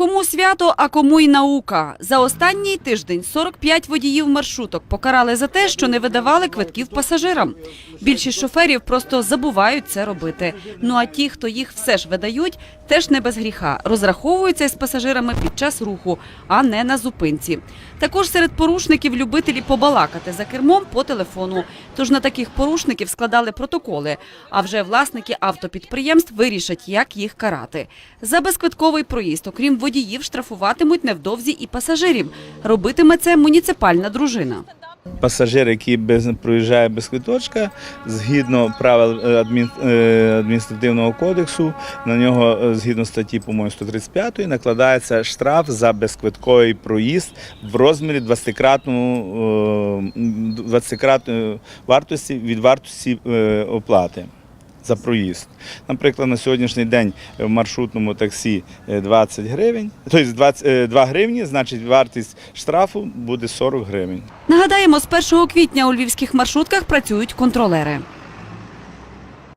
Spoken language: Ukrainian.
Кому свято, а кому й наука. За останній тиждень 45 водіїв маршруток покарали за те, що не видавали квитків пасажирам. Більшість шоферів просто забувають це робити. Ну а ті, хто їх все ж видають, теж не без гріха. Розраховуються з пасажирами під час руху, а не на зупинці. Також серед порушників любителі побалакати за кермом по телефону. Тож на таких порушників складали протоколи. А вже власники автопідприємств вирішать, як їх карати. За безквитковий проїзд, окрім водіїв, штрафуватимуть невдовзі і пасажирів. Робитиме це муніципальна дружина. Пасажир, який без, проїжджає без квиточка, згідно правил е, е, адміністративного кодексу, на нього е, згідно статті, по-моєму, 135 накладається штраф за безквитковий проїзд в розмірі 20-кратного, е, 20-кратної вартості від вартості оплати. За проїзд. Наприклад, на сьогоднішній день в маршрутному таксі е, 20 гривень, тобто 20, е, 2 гривні, значить вартість штрафу буде 40 гривень. Нагадаємо, з 1 квітня у львівських маршрутках працюють контролери.